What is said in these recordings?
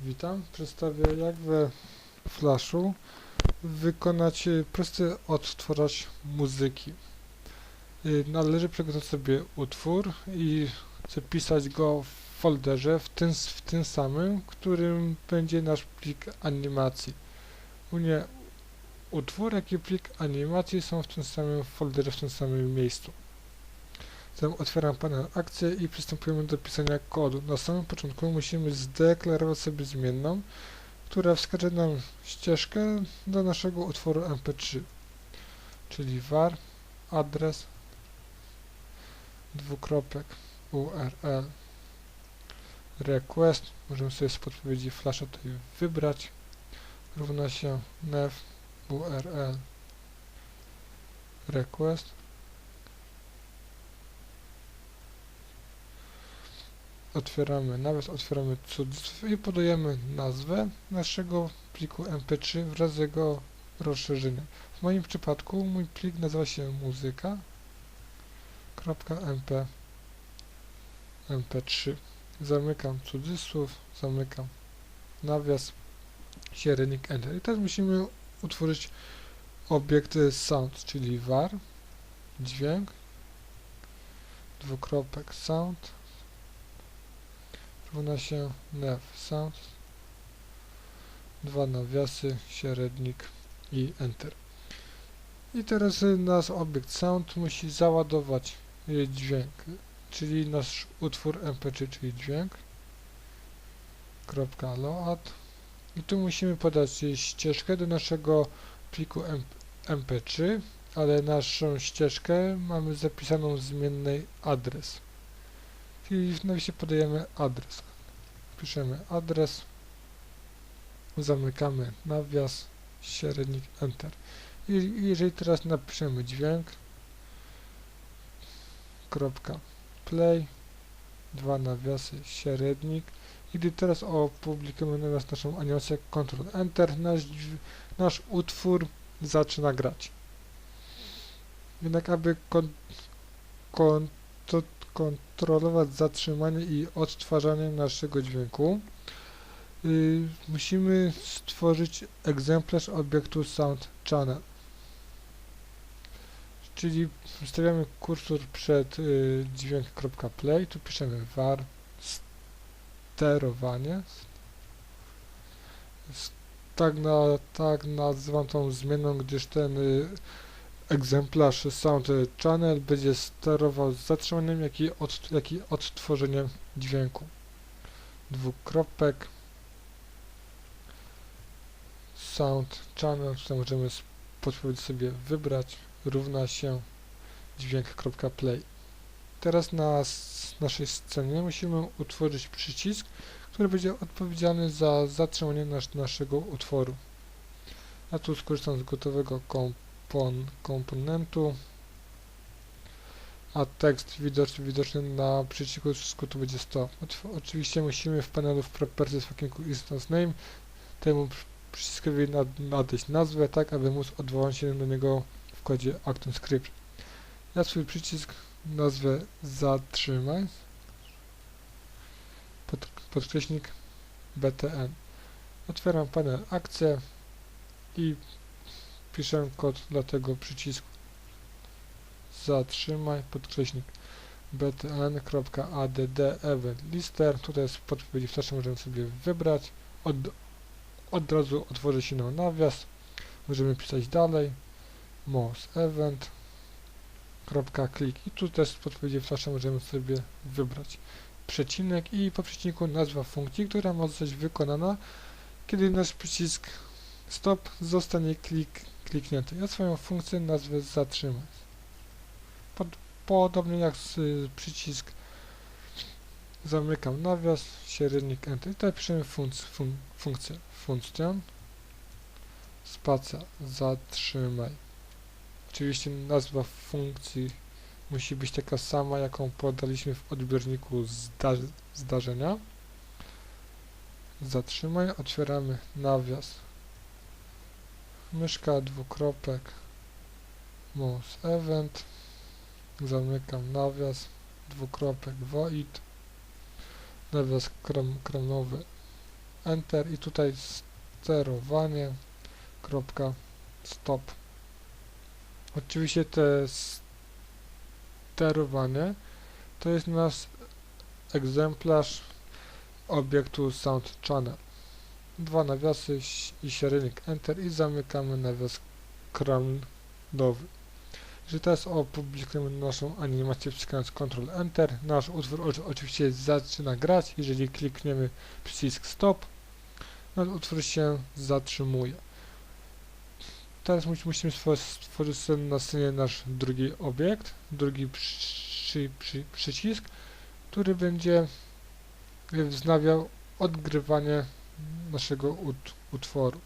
Witam. Przedstawię jak we Flashu wykonać y, prosty odtwarzacz muzyki. Y, Należy przygotować sobie utwór i zapisać go w folderze w tym, w tym samym, którym będzie nasz plik animacji. U mnie utwór, jak i plik animacji są w tym samym folderze, w tym samym miejscu. Zatem otwieram panel akcje i przystępujemy do pisania kodu. Na samym początku musimy zdeklarować sobie zmienną, która wskaże nam ścieżkę do naszego utworu mp3, czyli var adres dwukropek url request, możemy sobie z podpowiedzi flasha tutaj wybrać, równa się nev url request otwieramy nawias, otwieramy cudzysłów i podajemy nazwę naszego pliku mp3 wraz z jego rozszerzeniem. W moim przypadku mój plik nazywa się muzyka.mp mp3 zamykam cudzysłów, zamykam nawias, średnik enter. I teraz musimy utworzyć obiekt sound, czyli var dźwięk dwukropek sound równa się nav sound dwa nawiasy, średnik i enter. I teraz y, nasz obiekt sound musi załadować y, dźwięk czyli nasz utwór mp3 czyli dźwięk. Kropka load. I tu musimy podać y, ścieżkę do naszego pliku mp3 ale naszą ścieżkę mamy zapisaną w zmiennej adres Czyli w nawiasie podajemy adres. Piszemy adres, zamykamy nawias, średnik, enter. I jeżeli teraz napiszemy dźwięk, kropka play, dwa nawiasy, średnik i gdy teraz opublikujemy nas naszą animację Ctrl Enter, nasz, nasz utwór zaczyna grać. Jednak aby kon, kon, to, kontrolować zatrzymanie i odtwarzanie naszego dźwięku, yy, musimy stworzyć egzemplarz obiektu Sound Channel. Czyli stawiamy kursor przed yy, dźwięk.play, tu piszemy var sterowanie. Tak, na, tak nazywam tą zmienną, gdyż ten yy, egzemplarz Sound Channel będzie sterował zatrzymaniem, jak i, od, jak i odtworzeniem dźwięku. Dwukropek Sound Channel, tutaj możemy z sobie wybrać, równa się dźwięk.play. Teraz na naszej scenie musimy utworzyć przycisk, który będzie odpowiedzialny za zatrzymanie nas, naszego utworu. Ja tu skorzystam z gotowego komp kompon, komponentu, a tekst widoczny, widoczny na przycisku skrótu będzie 100. Otw- oczywiście musimy w panelu w Properties w okienku Instance Name temu przy- przyciskowi nad, nadać nazwę, tak aby móc odwołać się do niego w kodzie ActionScript. Ja swój przycisk nazwę zatrzymaj, pod, podkreśnik btn. Otwieram panel akcje i piszę kod dla tego przycisku. Zatrzymaj, podkreśnik btn.add event lister. Tutaj jest podpowiedzi w możemy sobie wybrać. Od, od razu otworzy się nam nawias. Możemy pisać dalej. mos event kropka klik i tu też podpowiedzi w możemy sobie wybrać przecinek i po przecinku nazwa funkcji, która ma zostać wykonana, kiedy nasz przycisk stop zostanie klik, kliknięty. Ja swoją funkcję nazwę zatrzymać. Pod, podobnie jak z, y, przycisk zamykam nawias, średnik enter. I tutaj piszemy func, fun, funkcję. Funkcją spacja zatrzymaj. Oczywiście nazwa funkcji musi być taka sama, jaką podaliśmy w odbiorniku zda, zdarzenia. Zatrzymaj, otwieramy nawias myszka, dwukropek, mouse event, zamykam nawias, dwukropek void, nawias krom, kromowy Enter i tutaj sterowanie kropka stop. Oczywiście te sterowanie to jest nasz egzemplarz obiektu sound channel. Dwa nawiasy i średnik Enter i zamykamy nawias crownowy. Jeżeli teraz opublikujemy naszą animację wciskając Ctrl Enter, nasz utwór oczy- oczywiście zaczyna grać. Jeżeli klikniemy przycisk Stop, nasz utwór się zatrzymuje. Teraz musi- musimy stworzyć, na scenie nasz drugi obiekt, drugi przy, przy, przycisk, który będzie wznawiał odgrywanie naszego ut, utworu.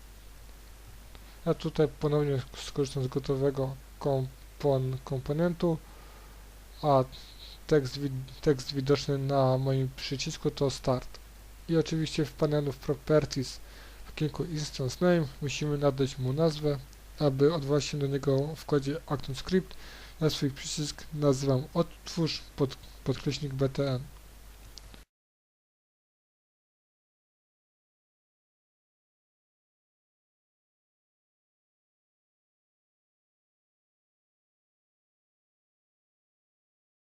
Ja tutaj ponownie skorzystam z gotowego kompon, komponentu, a tekst, wi, tekst widoczny na moim przycisku to start. I oczywiście w panelu Properties w kilku Instance Name musimy nadać mu nazwę, aby odwołać się do niego w wkładzie ActionScript. Ja swój przycisk nazywam odtwórz pod, podkreśnik btn.